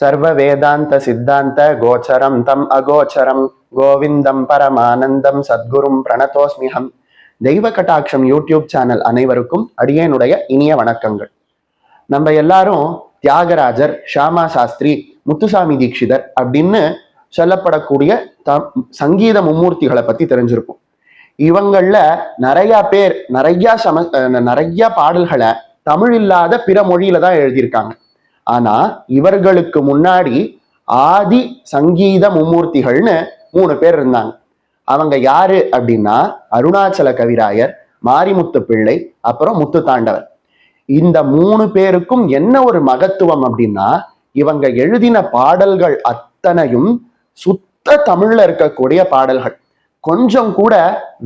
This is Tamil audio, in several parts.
சர்வ வேதாந்த சித்தாந்த கோச்சரம் தம் அகோச்சரம். கோவிந்தம் பரமானந்தம் சத்குரும் பிரணதோஸ்மிஹம். தெய்வ கட்டாட்சம் யூடியூப் சேனல் அனைவருக்கும் அடியேனுடைய இனிய வணக்கங்கள். நம்ம எல்லாரும் தியாகராஜர் ஷாமா சாஸ்திரி முத்துசாமி தீட்சிதர் அப்படின்னு சொல்லப்படக்கூடிய த சங்கீத மும்மூர்த்திகளை பத்தி தெரிஞ்சிருக்கும் இவங்கள நிறைய பேர் நிறைய சம நிறைய பாடல்களை தமிழ் இல்லாத பிற மொழியில தான் எழுதியிருக்காங்க. ஆனா இவர்களுக்கு முன்னாடி ஆதி சங்கீத மும்மூர்த்திகள்னு மூணு பேர் இருந்தாங்க. அவங்க யாரு அப்படின்னா அருணாச்சல கவிராயர் மாரிமுத்து பிள்ளை அப்புறம் முத்து தாண்டவர். இந்த மூணு பேருக்கும் என்ன ஒரு மகத்துவம் அப்படின்னா இவங்க எழுதின பாடல்கள் அத்தனையும் சுத்த தமிழ்ல இருக்கக்கூடிய பாடல்கள். கொஞ்சம் கூட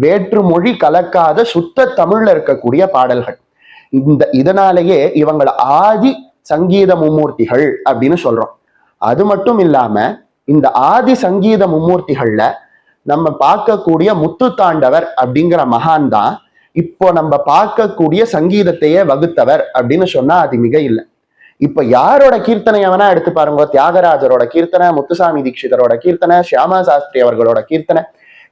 வேற்று மொழி கலக்காத சுத்த தமிழ்ல இருக்கக்கூடிய பாடல்கள். இந்த இதனாலேயே இவங்களை ஆதி சங்கீத மும்மூர்த்திகள் அப்படின்னு சொல்றோம். அது மட்டும் இல்லாம இந்த ஆதி சங்கீத மும்மூர்த்திகள்ல நம்ம பார்க்கக்கூடிய முத்து தாண்டவர் அப்படிங்கிற மகான் தான் இப்போ நம்ம பார்க்கக்கூடிய சங்கீதத்தையே வகுத்தவர் அப்படின்னு சொன்னா அது மிக இல்லை. இப்ப யாரோட கீர்த்தனை வேணா எடுத்து பாருங்க? தியாகராஜரோட கீர்த்தனை முத்துசாமி தீட்சிதரோட கீர்த்தனை ஷியாமா சாஸ்திரி அவர்களோட கீர்த்தனை.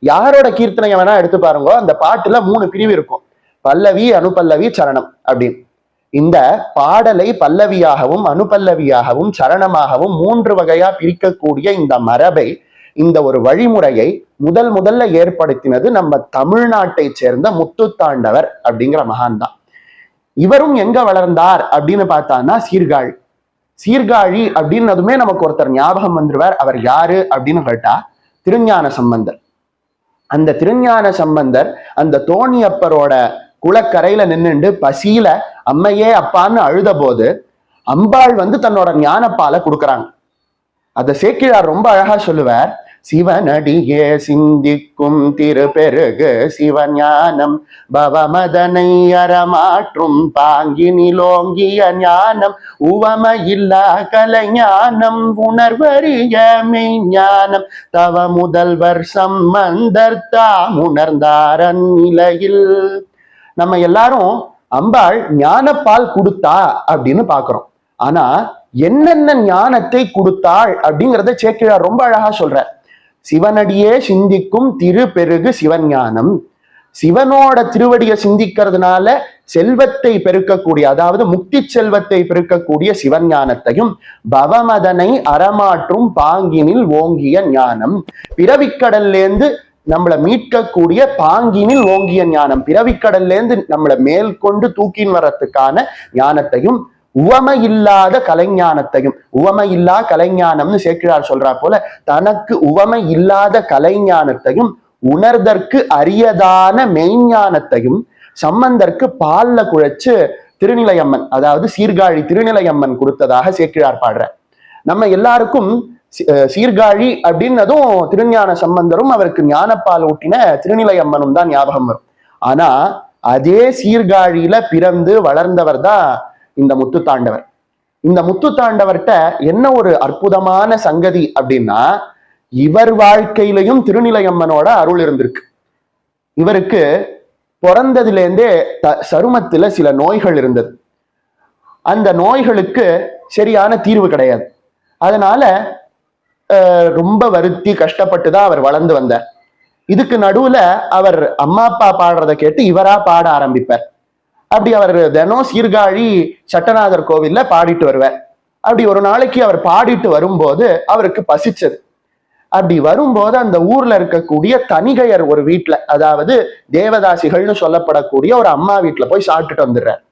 யாரோட கீர்த்தனை வேணா எடுத்து பாருங்க? அந்த பாட்டுல மூணு பிரிவு இருக்கும். பல்லவி அனுபல்லவி சரணம் அப்படின்னு. இந்த பாடலை பல்லவியாகவும் அனுபல்லவியாகவும் சரணமாகவும் மூன்று வகையா பிரிக்கக்கூடிய இந்த மரபை இந்த ஒரு வழிமுறையை முதல் முதல்ல ஏற்படுத்தினது நம்ம தமிழ்நாட்டை சேர்ந்த முத்துத்தாண்டவர் அப்படிங்கிற மகான் தான் இவரும் எங்க வளர்ந்தார் அப்படின்னு பார்த்தான்னா சீர்காழி. சீர்காழி அப்படின்னதுமே நமக்கு ஒருத்தர் ஞாபகம் வந்துருவார். அவர் யாரு அப்படின்னு கேட்டா திருஞான சம்பந்தர். அந்த திருஞான சம்பந்தர் அந்த தோணியப்பரோட குளக்கரையில நின்னுண்டு பசியில அம்மையே அப்பான்னு அழுத போது அம்பாள் வந்து தன்னோட ஞானப்பால கொடுக்குறாங்க. அதை சேக்கிழார் ரொம்ப அழகா சொல்லுவார். சிவனடியே சிந்திக்கும் திருப்பெருகு சிவஞானம் பவமதனை அறமாற்றும் பாங்கினிலோங்கிய ஞானம் உவமையில்லா கலைஞானம் உணர்வறிய மெய்ஞானம் தவ முதல்வர் சம்பந்தர் தாம் உணர்ந்தார் அந்நிலையில். நம்ம எல்லாரும் அம்பாள் ஞானப்பால் கொடுத்தா அப்படின்னு பாக்குறோம். ஆனா என்னென்ன ஞானத்தை கொடுத்தாள் அப்படிங்கிறத சேக்கிழார் ரொம்ப அழகா சொல்ற. சிவனடியே சிந்திக்கும் திரு பெருகு சிவஞானம். சிவனோட திருவடியை சிந்திக்கிறதுனால செல்வத்தை பெருக்கக்கூடிய அதாவது முக்தி செல்வத்தை பெருக்கக்கூடிய சிவஞானத்தையும் பவமதனை அறமாற்றும் பாங்கினில் ஓங்கிய ஞானம். பிறவிக்கடல்லேருந்து நம்மளை மீட்கக்கூடிய பாங்கினில் ஓங்கிய ஞானம். பிறவிக்கடல்ல இருந்து நம்மளை மேல் கொண்டு தூக்கின் வரத்துக்கான ஞானத்தையும் உவமை இல்லாத கலைஞானத்தையும் உவமை இல்லா கலைஞானம்னு சேர்க்கிறார் சொல்றா போல தனக்கு உவமை இல்லாத கலைஞானத்தையும் உணர்தற்கு அரியதான மெய்ஞானத்தையும் சம்பந்தற்கு பால்ல குழைச்சு திருநிலையம்மன் அதாவது சீர்காழி திருநிலையம்மன் கொடுத்ததாக சேர்க்கிறார் பாடுற நம்ம எல்லாருக்கும் சீர்காழி அப்படின்னதும் திருஞான சம்பந்தரும் அவருக்கு ஞானப்பால் ஊட்டின திருநிலையம்மனும் தான் ஞாபகம் வரும். ஆனா அதே சீர்காழியில பிறந்து வளர்ந்தவர் தான் இந்த முத்துத்தாண்டவர் இந்த முத்துத்தாண்டவர்கிட்ட என்ன ஒரு அற்புதமான சங்கதி அப்படின்னா இவர் வாழ்க்கையிலையும் திருநிலையம்மனோட அருள் இருந்திருக்கு. இவருக்கு பிறந்ததுலேருந்தே த சருமத்துல சில நோய்கள் இருந்தது. அந்த நோய்களுக்கு சரியான தீர்வு கிடையாது. அதனால ரொம்ப வருத்தி கஷ்டப்பட்டு தான் அவர் வளர்ந்து வந்தார். இதுக்கு நடுவுல அவர் அம்மா அப்பா பாடுறத கேட்டு இவரா பாட ஆரம்பிப்பார். அப்படி அவர் தினம் சீர்காழி சட்டநாதர் கோவில்ல பாடிட்டு வருவார். அப்படி ஒரு நாளைக்கு அவர் பாடிட்டு வரும்போது அவருக்கு பசிச்சது. அப்படி வரும்போது அந்த ஊர்ல இருக்கக்கூடிய தனிகையர் ஒரு வீட்டுல அதாவது தேவதாசிகள்னு சொல்லப்படக்கூடிய ஒரு அம்மா வீட்டுல போய் சாப்பிட்டுட்டு வந்துடுறார்.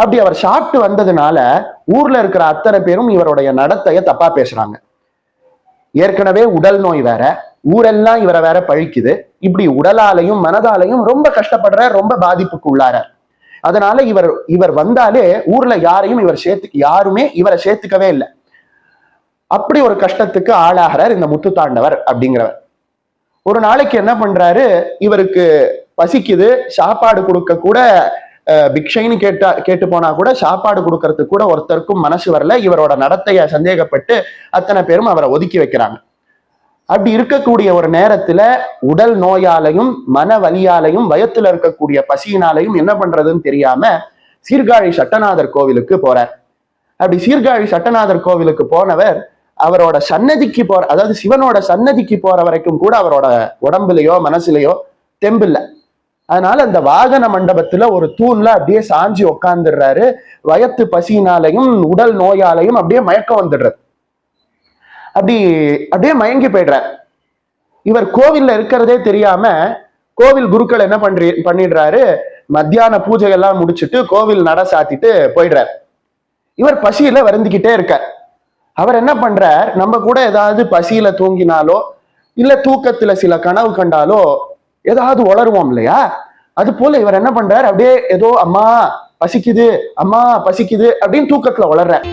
அப்படி அவர் சாப்பிட்டு வந்ததுனால ஊர்ல இருக்கிற அத்தனை பேரும் இவருடைய நடத்தைய தப்பா பேசுறாங்க. ஏற்கனவே உடல் நோய் வேற ஊரெல்லாம் இவரை வேற பழிக்குது. இப்படி உடலாலையும் மனதாலையும் ரொம்ப கஷ்டப்படுற ரொம்ப பாதிப்புக்கு உள்ளாரார் அதனால இவர் இவர் வந்தாலே ஊர்ல யாரையும் இவர் சேர்த்து யாருமே இவரை சேர்த்துக்கவே இல்லை. அப்படி ஒரு கஷ்டத்துக்கு ஆளாகிறார் இந்த முத்துத்தாண்டவர் அப்படிங்கிறவர். ஒரு நாளைக்கு என்ன பண்றாரு? இவருக்கு பசிக்குது சாப்பாடு கொடுக்க கூட பிக்ஷைன்னு கேட்டா கேட்டு போனா கூட சாப்பாடு கொடுக்கறதுக்கு கூட ஒருத்தருக்கும் மனசு வரல. இவரோட நடத்தைய சந்தேகப்பட்டு அத்தனை பேரும் அவரை ஒதுக்கி வைக்கிறாங்க. அப்படி இருக்கக்கூடிய ஒரு நேரத்துல உடல் நோயாலையும் மன வலியாலையும் வயத்துல இருக்கக்கூடிய பசியினாலையும் என்ன பண்றதுன்னு தெரியாம சீர்காழி சட்டநாதர் கோவிலுக்கு போறார். அப்படி சீர்காழி சட்டநாதர் கோவிலுக்கு போனவர் அவரோட சன்னதிக்கு போற அதாவது சிவனோட சன்னதிக்கு போற வரைக்கும் கூட அவரோட உடம்புலயோ மனசுலயோ தெம்பில்ல. அதனால அந்த வாகன மண்டபத்துல ஒரு தூண்ல அப்படியே சாஞ்சி உக்காந்துடுறாரு. வயத்து பசியினாலையும் உடல் நோயாலையும் அப்படியே மயக்கம் வந்துடுறாரு அப்படி அப்படியே மயங்கி போயிடுறார். இவர் கோவில்ல இருக்கிறதே தெரியாம கோவில் குருக்கள் என்ன பண்றி பண்ணிடுறாரு. மத்தியான பூஜை எல்லாம் கோவில் நட சாத்திட்டு போயிடுறார். இவர் பசியில வருந்திக்கிட்டே இருக்கார். அவர் என்ன பண்றார்? நம்ம கூட ஏதாவது பசியில தூங்கினாலோ இல்ல தூக்கத்துல சில கனவு கண்டாலோ ஏதாவது உளருவோம் இல்லையா? அது போல இவர் என்ன பண்றார்? அப்படியே ஏதோ அம்மா பசிக்குது அம்மா பசிக்குது அப்படின்னு தூக்கத்துல வளர்றேன்